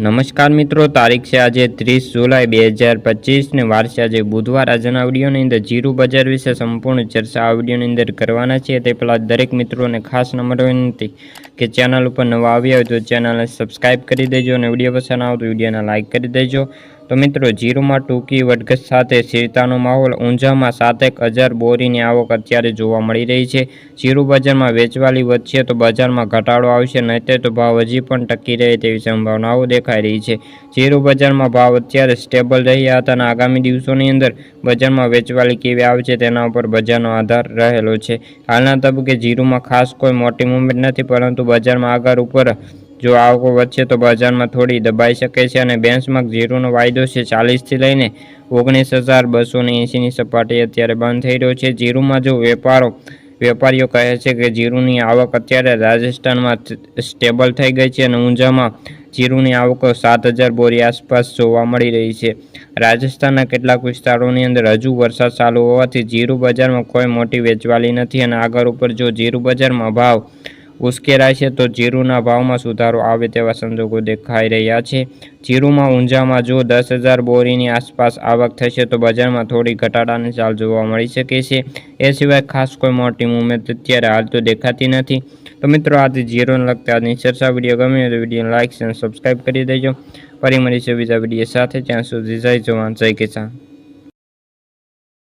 નમસ્કાર મિત્રો, તારીખ છે આજે ત્રીસ જુલાઈ બે હજાર પચીસને વાર છે આજે બુધવાર. આજના વિડીયોની અંદર જીરું બજાર વિશે સંપૂર્ણ ચર્ચા આ વિડીયોની અંદર કરવાના છે તે પહેલાં દરેક મિત્રોને ખાસ નંબર વિનંતી કે ચેનલ ઉપર નવા આવ્યા હોય તો ચેનલને સબસ્ક્રાઇબ કરી દેજો અને વીડિયો પસંદ આવે તો વિડીયોને લાઇક કરી દેજો. તો મિત્રો, જીરુમાં ટૂંકી વધઘટ સાથે સ્થિરતાનો માહોલ ઊંઝામાં સાતેક હજાર બોરીની આવક અત્યારે જોવા મળી રહી છે. જીરુ બજારમાં વેચવાલી વધશે તો બજારમાં ઘટાડો આવશે, નહીંતર તો ભાવ હજી પણ ટકી રહે તેવી સંભાવનાઓ દેખાઈ રહી છે. જીરુ બજારમાં ભાવ અત્યારે સ્ટેબલ રહ્યા હતા અને આગામી દિવસોની અંદર બજારમાં વેચવાલી કેવી આવશે તેના ઉપર બજારનો આધાર રહેલો છે. હાલના તબક્કે જીરુમાં ખાસ કોઈ મોટી મુવમેન્ટ નથી, પરંતુ બજારમાં આગળ ઉપર જો આવકો વધશે તો બજારમાં થોડી દબાઈ શકે છે અને બેન્ચમાર્ક ઝીરોનો વાયદો છે ચાલીસથી લઈને ઓગણીસ હજાર બસો ને એંસીની સપાટી અત્યારે બંધ થઈ રહ્યો છે. જીરુમાં જો વેપારો, વેપારીઓ કહે છે કે જીરુની આવક અત્યારે રાજસ્થાનમાં સ્ટેબલ થઈ ગઈ છે અને ઊંઝામાં જીરુની આવકો સાત હજાર બોરી આસપાસ જોવા મળી રહી છે. રાજસ્થાનના કેટલાક વિસ્તારોની અંદર હજુ વરસાદ ચાલુ હોવાથી જીરું બજારમાં કોઈ મોટી વેચવાલી નથી અને આગળ ઉપર જો જીરું બજારમાં ભાવ ઉશ્કેરાય છે તો જીરુના ભાવમાં સુધારો આવે તેવા સંજોગો દેખાઈ રહ્યા છે. જીરુમાં ઊંઝામાં જો દસ હજાર બોરીની આસપાસ આવક થશે તો બજારમાં થોડી ઘટાડાની ચાલ જોવા મળી શકે છે. એ સિવાય ખાસ કોઈ મોટી મુવમેન્ટ અત્યારે હાલ તો દેખાતી નથી. તો મિત્રો, આજે જીરોને લગતા આજની ચર્ચા વીડિયો ગમે તો વીડિયો લાઇક અને સબસ્ક્રાઈબ કરી દેજો. ફરી મળીશું બીજા વીડિયો સાથે. ત્યાં સુધી જય જવાન, જય કિસાન.